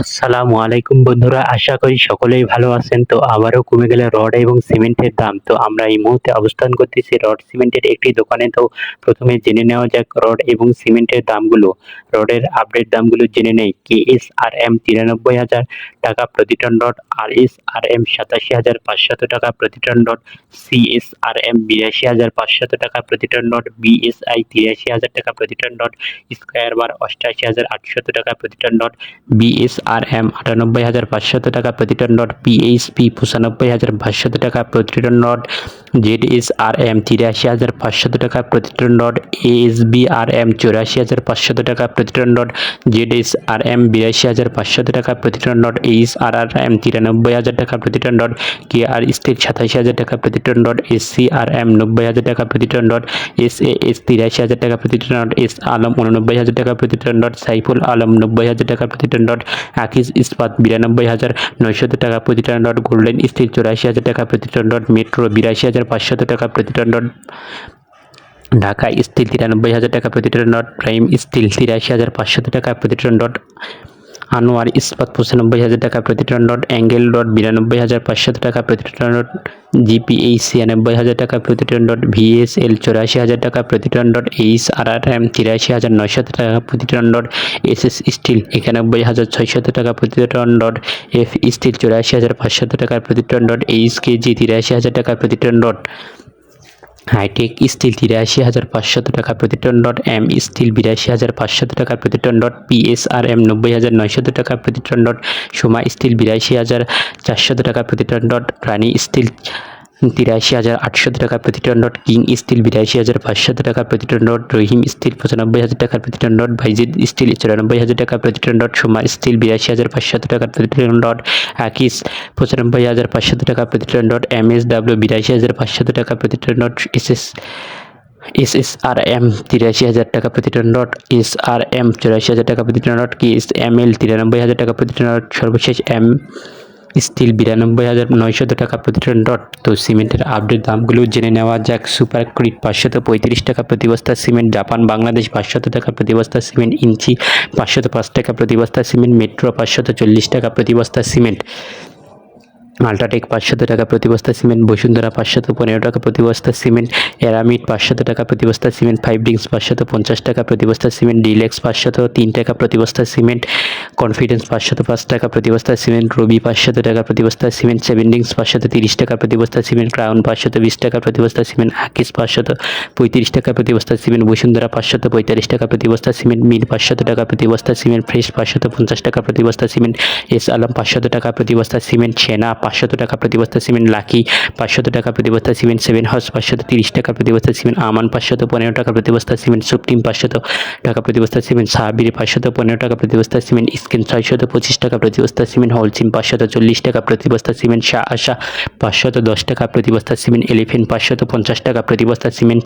আসসালামু আলাইকুম বন্ধুরা, আশা করি সকলেই ভালো আছেন। তো আবারও কমে গেলে রড এবং সিমেন্টের দাম। তো আমরা এই মুহূর্তে অবস্থান করতেছি রড সিমেন্টের একটি দোকানে। তো প্রথমে জেনে নেওয়া যাক রড এবং সিমেন্টের দামগুলো। রডের আপডেট দামগুলো জেনে নেই। কে এস আর এম তিরানব্বই হাজার টাকা প্রতি ton rod R S R M সাতাশি হাজার পাঁচশত টাকা প্রতি ton rod C S R M বিরাশি হাজার পাঁচশত টাকা প্রতি টন রড, বিএসআই তিরাশি হাজার টাকা প্রতি টন রড স্কোয়ার বার অষ্টাশি হাজার আটশত টাকা প্রতি টন রড বিএসআরএম আটানব্বই হাজার পাঁচশত টাকা, প্রতি টন রড পিএইচপি পঁচানব্বই হাজার পাঁচশত টাকা, প্রতি ton rod Z S R M তিরাশি হাজার পাঁচশত টাকা প্রতি ton rod ASB R M চৌরাশি হাজার পাঁচশত টাকা প্রতি ton rod Z S R M বিরাশি হাজার পাঁচশত টাকা প্রতি ton rod H R R M তিরানব্বই হাজার টাকা প্রতি ton rod K R steel সাতাশি হাজার টাকা প্রতি ton rod S C R M নব্বই হাজার টাকা প্রতি ton rod S A S তিরাশি হাজার টাকা প্রতি টন রড এস আলম উননব্বই হাজার টাকা প্রতি টন রড সাইফুল আলম নব্বই হাজার টাকা প্রতি টন রড আকিজ ইস্পাত বিরানব্বই হাজার নয়শত টাকা প্রতি টন রড গোল্ডেন স্টিল চৌরাশি হাজার টাকা প্রতি টন রড মেট্রো বিরাশি হাজার পাঁচশত টাকা প্রতি টন রড ঢাকা স্টিল তিরানব্বই হাজার টাকা প্রতি টন রড প্রাইম স্টিল তিরাশি হাজার পাঁচশত টাকা প্রতি টন রড আনোয়ার ইস্পাত পঁচানব্বই হাজার টাকা প্রতি টন রড অ্যাঙ্গেল রড বিরানব্বই হাজার পাঁচশত টাকা প্রতি টন রড জিপিএই ছিয়ানব্বই হাজার টাকা প্রতি টন রড ভিএসএল চৌরাশি হাজার টাকা প্রতি ton rod H R R M তিরাশি হাজার নয়শত টাকা প্রতি ton rod S S steel একানব্বই হাজার ছয়শত টাকা প্রতি টন রড এফ স্টিল চৌরাশি হাজার পাঁচশত টাকা প্রতি টন রড এইচ কেজি তিরাশি হাজার টাকা প্রতি টন রড হাইটেক স্টিল তিরাশি হাজার পাঁচশত টাকা প্রতি টন ডট এম, স্টিল বিরাশি হাজার পাঁচশত টাকা প্রতি টন ডট পিএসআর এম নব্বই হাজার নয়শত টাকা প্রতি টন ডট সোমা, স্টিল বিরাশি হাজার চারশত টাকা প্রতি টন ডট রানী স্টিল তিরাশি হাজার আটশত টাকা প্রতি টন ডট কিং স্টিল বিরাশি হাজার পাঁচশত টাকা প্রতি টন ডট রহিম স্টিল পঁচানব্বই হাজার টাকা প্রতি টন ডট ভাইজিদ স্টিল চুরানব্বই হাজার টাকা প্রতি টন ডট সোমা স্টিল বিরাশি হাজার পাঁচশত টাকা প্রতি টন ডট আকিস পঁচানব্বই হাজার পাঁচশত টাকা প্রতি ton dot M S W বিরাশি হাজার পাঁচশত টাকা প্রতি ton dot S S S S R M তিরাশি হাজার টাকা প্রতি ton dot S R M চুরাশি হাজার টাকা প্রতি ton dot K S M L তিরানব্বই হাজার টাকা প্রতি টন ডট সর্বশেষ এম স্টিল বিরানব্বই হাজার নয়শত টাকা প্রতি টন ডট তো সিমেন্টের আপডেট দামগুলো জেনে নেওয়া যাক। সুপার ক্রিট পাঁচশত পঁয়ত্রিশ টাকা প্রতি বস্তা সিমেন্ট, জাপান, বাংলাদেশ পাঁচশত টাকা প্রতি বস্তা সিমেন্ট, ইঞ্চি পাঁচশত পাঁচ টাকা প্রতি বস্তা সিমেন্ট, মেট্রো পাঁচশত চল্লিশ টাকা প্রতি বস্তা সিমেন্ট। আল্ট্রাটেক পাঁচশত টাকা প্রতি বস্তা সিমেন্ট বসুন্ধরা পাঁচশত পনেরো টাকা প্রতি বস্তা সিমেন্ট এরামিট পাঁচশত টাকা প্রতি বস্তা সিমেন্ট ফাইভ ডিংস পাঁচশত পঞ্চাশ টাকা প্রতি বস্তা সিমেন্ট ডিলেক্স পাঁচশত তিন টাকা প্রতি বস্তা সিমেন্ট কনফিডেন্স পাঁচশত পাঁচ টাকা প্রতি বস্তা সিমেন্ট রবি পাঁচশত টাকা প্রতি বস্তা সিমেন্ট সেভেন ডিংস পাঁচশত তিরিশ টাকা প্রতি বস্তা সিমেন্ট ক্রাউন পাঁচশত বিশ টাকা প্রতি বস্তা সিমেন্ট আকিস পাঁচশত পঁয়ত্রিশ টাকা প্রতি বস্তা সিমেন্ট বসুন্ধরা পাঁচশত পঁয়তাল্লিশ টাকা প্রতি বস্তা সিমেন্ট মিল পাঁচশত টাকা প্রতি বস্তা সিমেন্ট ফ্রেশ পাঁচশত পঞ্চাশ টাকা প্রতি বস্তা সিমেন্ট এস আলম পাঁচশত টাকা প্রতি বস্তা সিমেন্ট সেনা পাঁচশত টাকা প্রতি বস্তা সিমেন্ট লাকি পাঁচশত টাকা প্রতি বস্তা সিমেন্ট সেভেন হাউস পাঁচশত তিরিশ টাকা প্রতি বস্তা সিমেন্ট আমান পাঁচশত পনেরো টাকা প্রতি বস্তা সিমেন্ট সুপ্রিম পাঁচশত টাকা প্রতি বস্তা সিমেন্ট সাহাবির পাঁচশত পনেরো টাকা প্রতি বস্তা সিমেন্ট স্কিন ছয়শত পঁচিশ টাকা প্রতি বস্তা সিমেন্ট হোলসিম পাঁচশত চল্লিশ টাকা প্রতি বস্তা সিমেন্ট শাহ আশা পাঁচশত দশ টাকা প্রতি বস্তা সিমেন্ট এলিফেন্ট পাঁচশত পঞ্চাশ টাকা প্রতি বস্তা সিমেন্ট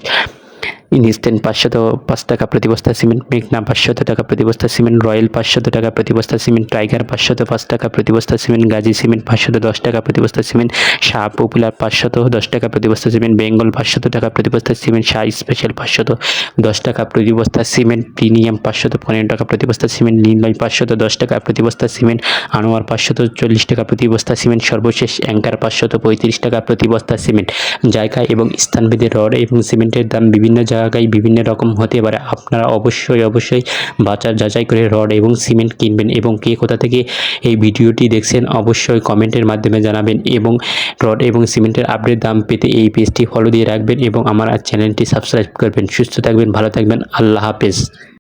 ইনস্ট্যান্ট পাঁচশত পাঁচ টাকা প্রতি বস্তা সিমেন্ট মেঘনা পাঁচশত টাকা প্রতি বস্তা সিমেন্ট রয়্যাল পাঁচশত টাকা প্রতি বস্তা সিমেন্ট টাইগার পাঁচশত পাঁচ টাকা প্রতি বস্তা সিমেন্ট গাজী সিমেন্ট পাঁচশত দশ টাকা প্রতি বস্তা সিমেন্ট শাহ পপুলার পাঁচশত দশ টাকা প্রতি বস্তা সিমেন্ট বেঙ্গল পাঁচশত টাকা প্রতি বস্তা সিমেন্ট শাহ স্পেশাল পাঁচশত দশ টাকা প্রতি বস্তা সিমেন্ট প্রিমিয়াম পাঁচশত পনেরো টাকা প্রতি বস্তা সিমেন্ট নির্ণয় পাঁচশত দশ টাকা প্রতি বস্তা সিমেন্ট আনোয়ার পাঁচশত চল্লিশ টাকা প্রতি বস্তা সিমেন্ট সর্বশেষ অ্যাঙ্কার পাঁচশত পঁয়ত্রিশ টাকা প্রতি বস্তা সিমেন্ট জায়গা এবং স্থানভেদে রড এবং সিমেন্টের দাম বিভিন্ন জায়গায় বিভিন্ন রকম হতে পারে। আপনারা অবশ্যই অবশ্যই বাজার যাচাই করে রড এবং সিমেন্ট কিনবেন এবং কে কোথা থেকে এই ভিডিওটি দেখছেন অবশ্যই কমেন্টের মাধ্যমে জানাবেন এবং রড এবং সিমেন্টের আপডেট দাম পেতে এই পেজটি ফলো দিয়ে রাখবেন এবং আমার চ্যানেলটি সাবস্ক্রাইব করবেন। সুস্থ থাকবেন, ভালো থাকবেন, আল্লাহ হাফেজ।